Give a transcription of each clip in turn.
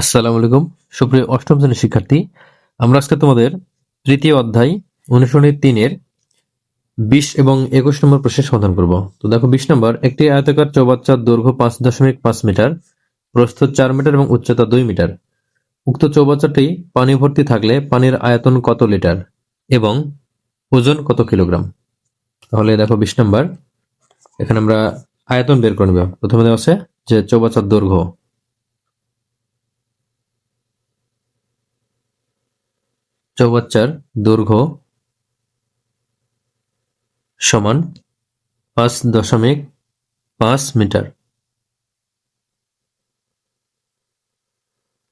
আসসালামু আলাইকুম। সুপ্রিয় অষ্টম শ্রেণির শিক্ষার্থী, আমরা আজকে তোমাদের তৃতীয় অধ্যায় অনুসরণী তিনের বিশ এবং একুশ নম্বর প্রশ্নের সমাধান করব। তো দেখো, বিশ নম্বর, একটি আয়তাকার চৌবাচ্চার দৈর্ঘ্য পাঁচ দশমিক পাঁচ মিটার, প্রস্থ চার মিটার এবং উচ্চতা দুই মিটার। উক্ত চৌবাচ্চাটি পানি ভর্তি থাকলে পানির আয়তন কত লিটার এবং ওজন কত কিলোগ্রাম? তাহলে দেখো, বিশ নম্বর, এখানে আমরা আয়তন বের করে নেব। প্রথমে দেওয়া আছে যে চৌবাচ্চার দৈর্ঘ্য চৌবাচ্চার দৈর্ঘ্য সমান পাঁচ দশমিক পাঁচ মিটার।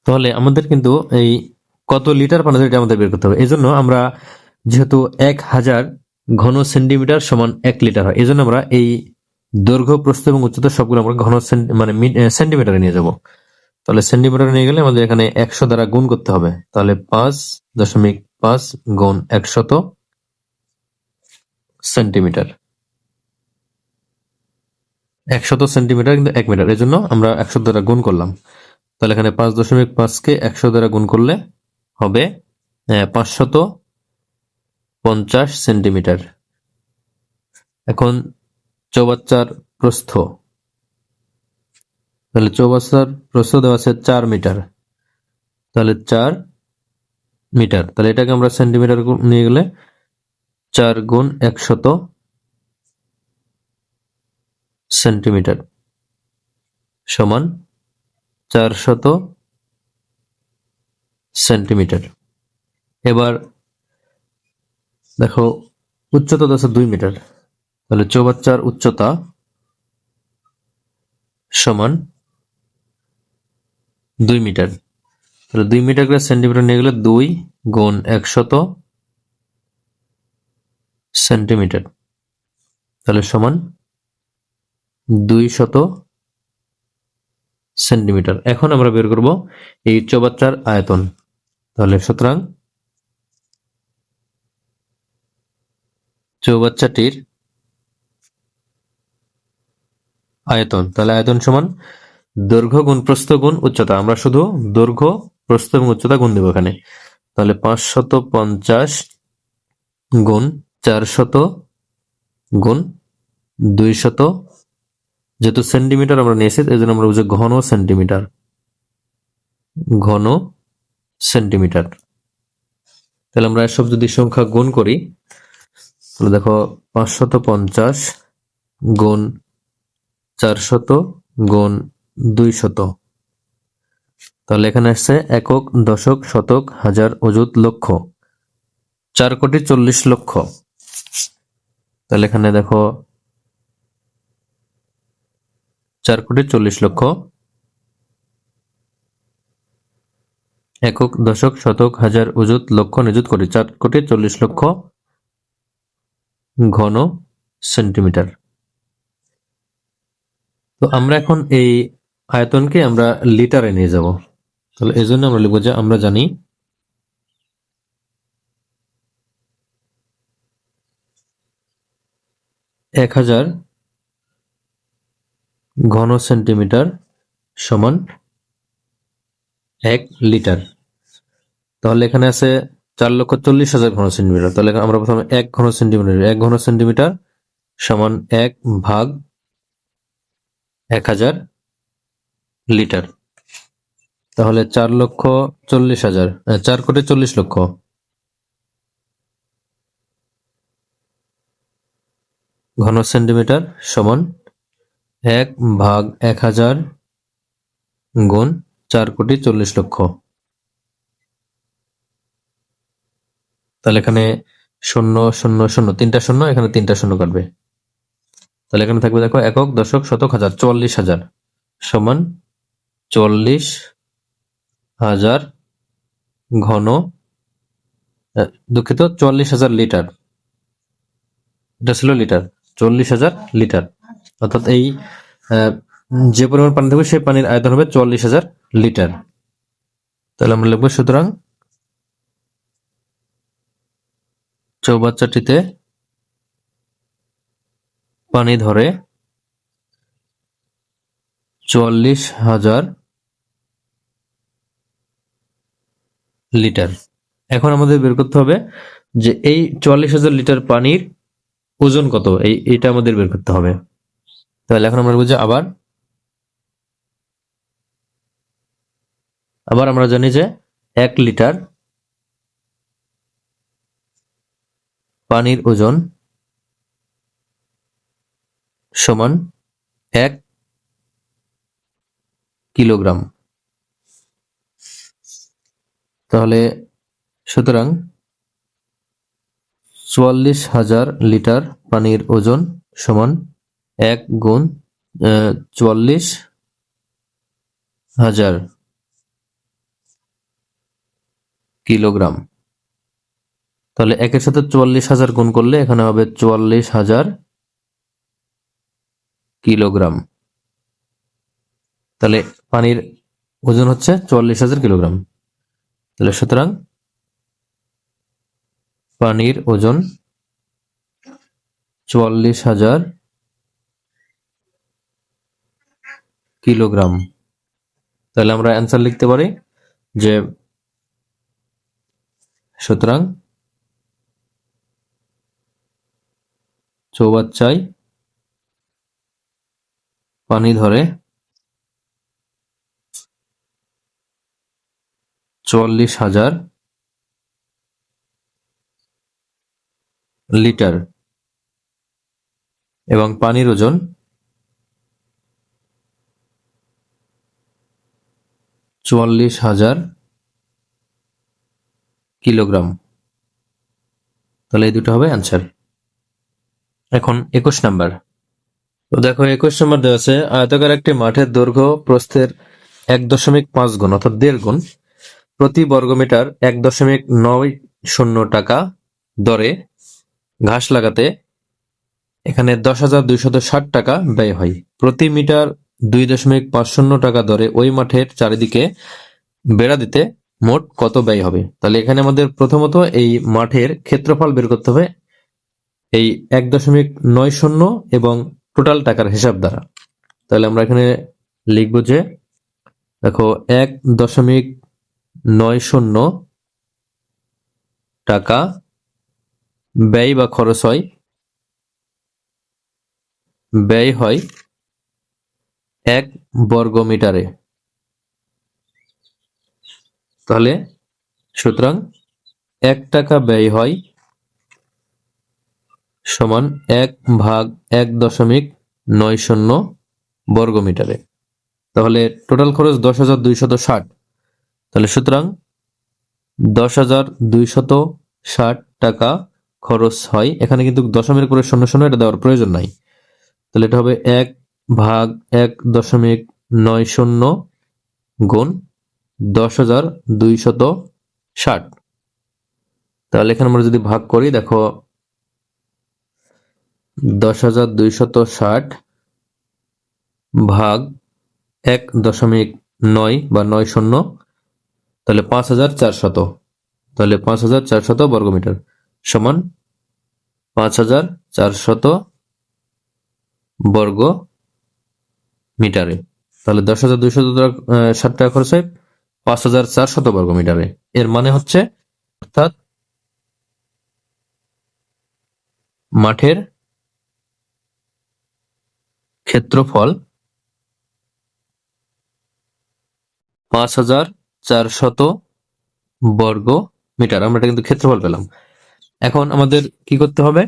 তাহলে আমাদের কিন্তু এই কত লিটার পানি এটা আমাদের বের করতে হবে। এই জন্য আমরা যেহেতু এক হাজার ঘন সেন্টিমিটার সমান এক লিটার হয় এই জন্য আমরা এই দৈর্ঘ্য, প্রস্থ এবং উচ্চতা সবগুলো আমরা ঘন মানে সেন্টিমিটারে নিয়ে যাব। তাহলে সেন্টিমিটার নিয়ে গেলে আমাদের এখানে একশো দ্বারা গুণ করতে হবে। তাহলে পাঁচ দশমিক পাঁচ গুণ একশত সেন্টিমিটার একশত সেন্টিমিটার কিন্তু এক মিটার এই জন্য আমরা একশো দ্বারা গুণ করলাম। তাহলে এখানে পাঁচ দশমিক পাঁচকে একশো দ্বারা গুণ করলে হবে পাঁচশত পঞ্চাশ সেন্টিমিটার এখন চৌবাচ্চার প্রস্থ। তাহলে চৌবাচ্চার প্রস্থ দেওয়া আছে চার মিটার। তাহলে চার মিটার। তাহলে এটাকে আমরা সেন্টিমিটার নিয়ে গেলে চার গুণ একশত সেন্টিমিটার সমান চারশত সেন্টিমিটার। এবার দেখো, উচ্চতা আছে দুই মিটার। তাহলে চৌবাচ্চার উচ্চতা সমান দুই মিটার। তাহলে দুই মিটার করে সেন্টিমিটার নিয়ে গেলে দুই গুণ একশত সেন্টিমিটার তাহলে সমান দুই শত সেন্টিমিটার এখন আমরা বের করব এই চৌবাচ্চার আয়তন। তাহলে সুতরাং চৌবাচ্চাটির আয়তন। তাহলে আয়তন সমান দৈর্ঘ্য গুণ প্রস্থ গুণ উচ্চতা। আমরা শুধু দৈর্ঘ্য, প্রস্থ এবং উচ্চতা গুণ দেবো এখানে। তাহলে পাঁচশত পঞ্চাশ গুণ চারশত গুণ দুইশত, যেহেতু সেন্টিমিটার আমরা নিয়েছি এই জন্য আমরা বুঝি ঘন সেন্টিমিটার। ঘন সেন্টিমিটার। তাহলে আমরা এসব যদি সংখ্যা গুণ করি, তাহলে দেখো পাঁচশত পঞ্চাশ গুণ চারশত গুণ দুইশত। তাহলে এখানে আসছে একক, দশক, শতক, হাজার, অযুত, লক্ষ। চার কোটি চল্লিশ লক্ষ। তাহলে এখানে দেখো, চার কোটি চল্লিশ লক্ষ। একক, দশক, শতক, হাজার, অযুত, লক্ষ, নিযুত কোটি, চার কোটি চল্লিশ লক্ষ ঘন সেন্টিমিটার। তো আমরা এখন এই আয়তনকে আমরা লিটারে নিয়ে যাব। তাহলে এই জন্য আমরা লিখব যে আমরা জানি এক হাজার ঘন সেন্টিমিটার সমান এক লিটার। তাহলে এখানে আছে চার লক্ষ চল্লিশ হাজার ঘন সেন্টিমিটার। তাহলে আমরা প্রথমে এক ঘন সেন্টিমিটার এক ঘন সেন্টিমিটার সমান এক ভাগ এক হাজার লিটার। তাহলে চার লক্ষ চল্লিশ হাজার চার কোটি চল্লিশ লক্ষ। ঘন সেন্টিমিটার সমান এক ভাগ এক হাজার গুণ চার কোটি চল্লিশ লক্ষ। তাহলে এখানে শূন্য শূন্য শূন্য, তিনটা শূন্য, এখানে তিনটা শূন্য কাটবে। তাহলে এখানে থাকবে দেখো একক, দশক, শতক, হাজার, চুয়াল্লিশ হাজার সমান চল্লিশ হাজার ঘন দুঃখিত চুয়াল্লিশ হাজার লিটার। এটা ছিল লিটার, চল্লিশ হাজার লিটার। অর্থাৎ এই যে পরিমাণ পানি থাকবে সেই পানির আয়তন হবে চুয়াল্লিশ হাজার লিটার। তাহলে আমরা লিখব সুতরাং চৌবাচ্চাটিতে পানি ধরে চুয়াল্লিশ হাজার লিটার। এখন আমাদের বের করতে হবে যে এই চুয়াল্লিশ হাজার লিটার পানির ওজন কত? এই, এটা আমাদের বের করতে হবে। তাহলে এখন আমরা বুঝি আবার আবার আমরা জানি যে এক লিটার পানির ওজন সমান এক কিলোগ্রাম। তাহলে সুতরাং চুয়াল্লিশ হাজার লিটার পানির ওজন সমান এক গুণ চুয়াল্লিশ হাজার কিলোগ্রাম। তাহলে একের সাথে চুয়াল্লিশ হাজার গুণ করলে এখানে হবে চুয়াল্লিশ হাজার কিলোগ্রাম। তাহলে পানির ওজন হচ্ছে চুয়াল্লিশ হাজার কিলোগ্রাম। তাহলে সুতরাং পানির ওজন চুয়াল্লিশ হাজার কিলোগ্রাম। তাহলে আমরা অ্যান্সার লিখতে পারি যে সুতরাং চৌবাচ্চায় পানি ধরে চুয়াল্লিশ হাজার লিটার এবং পানির ওজন চুয়াল্লিশ হাজার কিলোগ্রাম। তাহলে এই দুটো হবে অ্যান্সার এখন একুশ নাম্বার। তো দেখো, একুশ নাম্বার দেওয়া আছে, আয়তাকার একটি মাঠের দৈর্ঘ্য প্রস্থের এক দশমিক পাঁচ গুণ, অর্থাৎ দেড় গুণ। প্রতি বর্গমিটার এক দশমিক নয় শূন্য টাকা দরে ঘাস লাগাতে এখানে দশ হাজার দুইশত ষাট টাকা ব্যয় হয়। প্রতি মিটার দুই দশমিক পাঁচ শূন্য টাকা দরে ওই মাঠের চারিদিকে বেড়া দিতে মোট কত ব্যয় হবে? তাহলে এখানে আমাদের প্রথমত এই মাঠের ক্ষেত্রফল বের করতে হবে এই এক দশমিক নয় শূন্য এবং টোটাল টাকার হিসাব দ্বারা। তাহলে আমরা এখানে লিখব যে, দেখো, এক দশমিক নয় শূন্য টাকা ব্যয় বা খরচ হয়, ব্যয় হয় এক বর্গ মিটারে তাহলে সুতরাং এক টাকা ব্যয় হয় সমান এক ভাগ এক দশমিক নয় শূন্য বর্গ মিটারে তাহলে টোটাল খরচ দশ হাজার দুইশত ষাট। তাহলে সুতরাং দশ হাজার দুইশত ষাট টাকা খরচ হয়। এখানে কিন্তু দশমের পরে শূন্য শূন্য এটা দেওয়ার প্রয়োজন নাই। তাহলে এটা হবে এক ভাগ এক দশমিক নয় শূন্য গুণ দশ হাজার দুইশত ষাট। তাহলে এখানে আমরা যদি ভাগ করি, দেখো, দশ হাজার দুইশত ষাট ভাগ এক দশমিক নয় বা নয় শূন্য তাহলে পাঁচ হাজার চারশত। তাহলে পাঁচ হাজার চারশত বর্গমিটার সমান পাঁচ হাজার চারশত বর্গ মিটারে। তাহলে দশ হাজার দুইশত ষাট টাকা খরচ হয়, পাঁচ হাজার চারশত বর্গ মিটারে। এর মানে হচ্ছে, অর্থাৎ মাঠের ক্ষেত্রফল পাঁচ হাজার চারশত বর্গ মিটার। আমরা এটা কিন্তু ক্ষেত্রফল পেলাম। এখন আমাদের কি করতে হবে?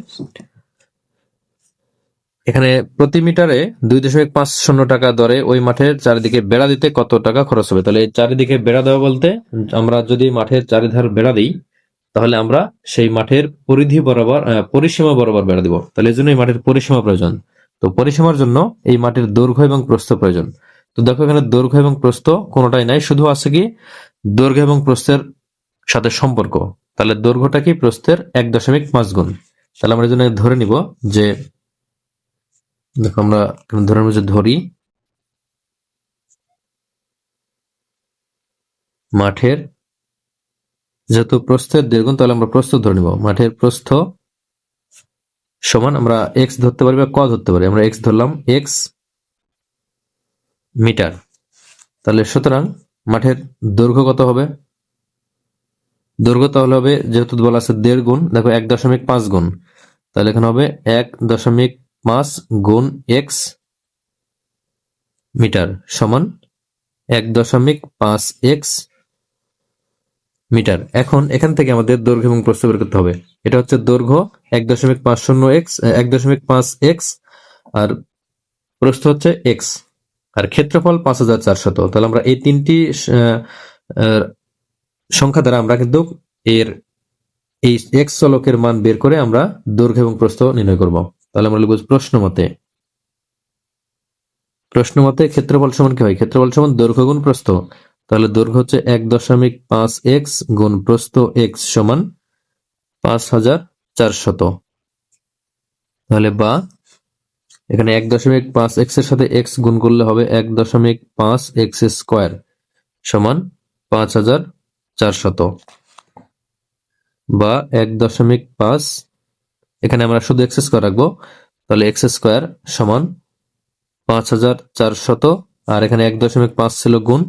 এখানে প্রতি মিটারে দুই দশমিক পাঁচ শূন্য টাকা দরে ওই মাঠের চারিদিকে বেড়া দিতে কত টাকা খরচ হবে? তাহলে চারিদিকে বেড়া দেওয়া বলতে আমরা যদি মাঠের চারিধার বেড়া দিই, তাহলে আমরা সেই মাঠের পরিধি বরাবর পরিসীমা বরাবর বেড়া দিব। তাহলে এই জন্য এই মাঠের পরিসীমা প্রয়োজন। তো পরিসীমার জন্য এই মাঠের দৈর্ঘ্য এবং প্রস্থ প্রয়োজন। তো দেখো এখানে দৈর্ঘ্য এবং প্রস্থ কোনোটাই নাই, শুধু আছে কি দৈর্ঘ্য এবং প্রস্থের সাথে সম্পর্ক। তাহলে দৈর্ঘ্যটা কি? প্রস্থের এক দশমিক পাঁচ গুণ। তাহলে আমরা জন্য ধরে নিব যে, দেখো আমরা ধরে নিব যে ধরি মাঠের যেহেতু প্রস্থের দ্বিগুণ তাহলে আমরা প্রস্থ ধরে নিব। মাঠের প্রস্থ সমান, আমরা এক্স ধরতে পারি বা ক ধরতে পারি। আমরা এক্স ধরলাম এক্স মিটার। তাহলে সুতরাং মাঠের দৈর্ঘ্য কত হবে? দৈর্ঘ্য তাহলে হবে, যেহেতু বলা আছে দেড় গুণ, দেখো এক দশমিক পাঁচ গুণ। তাহলে এখানে হবে এক দশমিক পাঁচ গুণ এক্স মিটার সমান এক দশমিক পাঁচ এক্স মিটার। এখন এখান থেকে আমাদের দৈর্ঘ্য এবং প্রস্থ বের করতে হবে। এটা হচ্ছে দৈর্ঘ্য, এক দশমিক পাঁচ শূন্য এক্স, এক দশমিক পাঁচ এক্স, আর প্রস্থ হচ্ছে এক্স। আর ক্ষেত্রফল পাঁচ হাজার চারশত। তাহলে আমরা এই তিনটি সংখ্যা দ্বারা আমরা কিন্তু এর এই এক্স চলকের মান বের করে আমরা দৈর্ঘ্য এবং প্রস্থ নির্ণয় করব। তাহলে আমরা লিখব প্রশ্ন মতে। প্রশ্ন মতে ক্ষেত্রফল সমান কি হয়? ক্ষেত্রফল সমান দৈর্ঘ্য গুণ প্রস্থ। তাহলে দৈর্ঘ্য হচ্ছে এক দশমিক পাঁচ এক্স গুণ প্রস্থ এক্স সমান পাঁচ হাজার চারশত। তাহলে বা এখানে এক দশমিক পাঁচ এক্সের সাথে এক্স গুণ করলে হবে এক দশমিক পাঁচ এক্স স্কোয়ার সমান পাঁচ হাজার চারশত। বা এক দশমিক পাঁচ, এখানে আমরা শুধু এক্স স্কোয়ার রাখব, তাহলে এক্স স্কোয়ার সমান পাঁচ হাজার চারশত, আর এখানে এক দশমিক পাঁচ ছিল গুণ,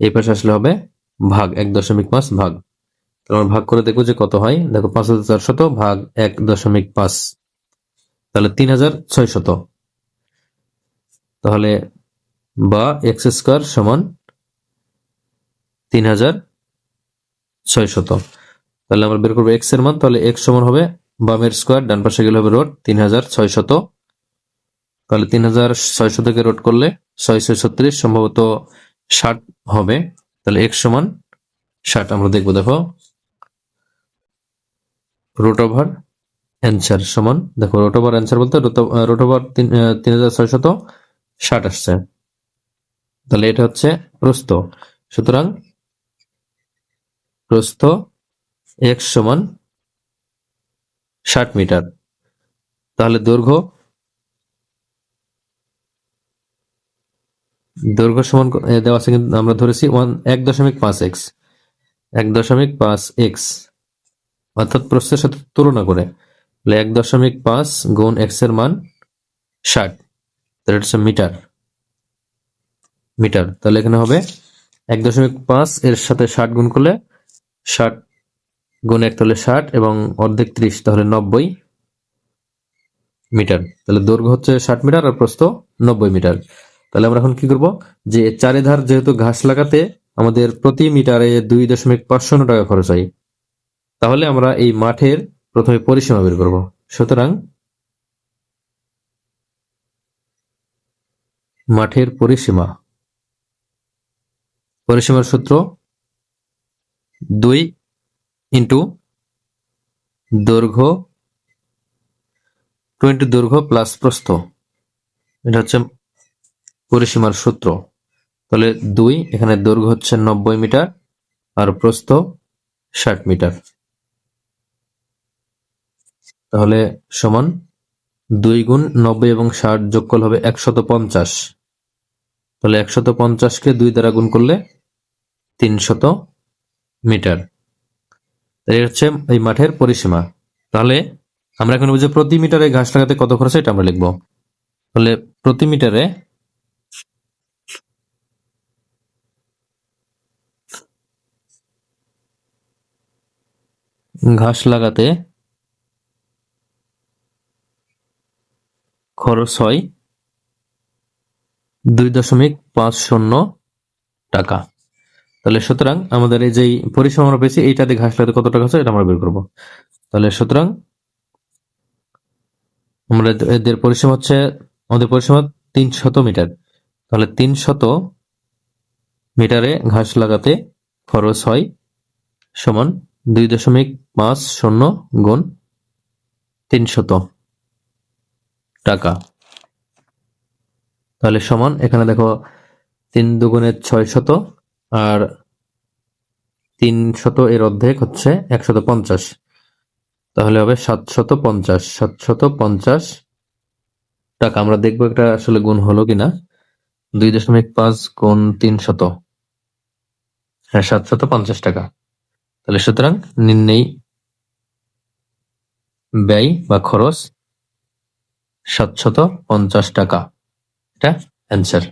এই পাশে আসলে হবে ভাগ, এক দশমিক পাঁচ ভাগ। তাহলে আমরা ভাগ করে দেখব যে কত হয়। দেখো পাঁচ হাজার চারশত ভাগ এক দশমিক পাঁচ। তাহলে তিন হাজার ছয়শত। তাহলে বা এক্স স্কোয়ার সমান তিন হাজার ছয়শত। তাহলে আমরা বের করব এক্সের মান, তাহলে এক্স সমান হবে বামের স্কোয়ার, ডান পাশে গেলে হবে রোড তিন হাজার ছয়শত। তাহলে তিন হাজার ছয়শো থেকে রোড করলে ছয়শো ছত্রিশ, সম্ভবত ষাট হবে। তাহলে এক্স সমান ষাট, আমরা দেখব, দেখো। রুট ওভার অ্যান্সার সমান। দেখো রোট ওভার অ্যান্সার বলতে রোট ওভার তিন হাজার ছয়শত ষাট আসছে। তাহলে এটা হচ্ছে প্রস্থ। সুতরাং প্রস্থ এক্স সমান ষাট মিটার। তাহলে দৈর্ঘ্য দৈর্ঘ্য সমান দেওয়া আছে কিন্তু আমরা ধরেছি ওয়ান এক দশমিক পাঁচ এক্স এক দশমিক পাঁচ এক্স অর্থাৎ প্রস্থের সাথে তুলনা করে। তাহলে এক দশমিক পাঁচ গুণ এক্সের মান ষাট। তাহলে হচ্ছে মিটার। মিটার। তাহলে এখানে হবে এক দশমিক পাঁচ এর সাথে ষাট গুণ করলে ষাট গুণ এক তাহলে ষাট এবং অর্ধেক ত্রিশ তাহলে নব্বই মিটার। তাহলে দৈর্ঘ্য হচ্ছে ষাট মিটার আর প্রস্থ নব্বই মিটার। তাহলে আমরা এখন কি করব? যে চারিধার যেহেতু ঘাস লাগাতে আমাদের প্রতি মিটারে দুই দশমিক পাঁচ শূন্য টাকা খরচ হয়, তাহলে আমরা এই মাঠের প্রথমে পরিসীমা বের করব। সুতরাং মাঠের পরিসীমা। পরিসীমার সূত্র দুই ইন্টু দৈর্ঘ্য টু ইন্টু দৈর্ঘ্য প্লাস প্রস্থ। এটা হচ্ছে পরিসীমার সূত্র। তাহলে দুই, এখানে দৈর্ঘ্য হচ্ছে নব্বই মিটার আর প্রস্থ ষাট মিটার। তাহলে সমান দুই গুণ নব্বই এবং ষাট যোগ করলে হবে একশত পঞ্চাশ তাহলে একশত পঞ্চাশকে দুই দ্বারা গুণ করলে তিনশত মিটার। এই হচ্ছে এই মাঠের পরিসীমা। তাহলে আমরা এখন বুঝে প্রতি মিটারে ঘাস লাগাতে কত খরচ এটা আমরা লিখব। তাহলে প্রতি মিটারে ঘাস লাগাতে খরচ হয় দুই দশমিক পাঁচ শূন্য টাকা। তাহলে সুতরাং আমাদের এই যে পরিসীমা আমরা পেয়েছি এইটাতে ঘাস লাগাতে কত টাকা আছে এটা আমরা বের করব। তাহলে সুতরাং আমরা এদের- এদের হচ্ছে, আমাদের পরিসীমা তিন শত মিটার। তাহলে তিন শত মিটারে ঘাস লাগাতে খরচ হয় সমান দুই দশমিক পাঁচ শূন্য গুণ তিন শত টাকা। তাহলে সমান, এখানে দেখো তিন দুগুণে ছয় শত, আর তিন শত এর অর্ধেক হচ্ছে একশত পঞ্চাশ। তাহলে হবে সাতশত পঞ্চাশ। সাতশত পঞ্চাশ টাকা। আমরা দেখব এটা আসলে গুণ হলো কিনা। দুই দশমিক পাঁচ গুণ তিন শত। হ্যাঁ সাতশত পঞ্চাশ টাকা। তাহলে সুতরাং নির্ণয় ব্যয় বা খরচ সাতশত পঞ্চাশ টাকা। এটা অ্যান্সার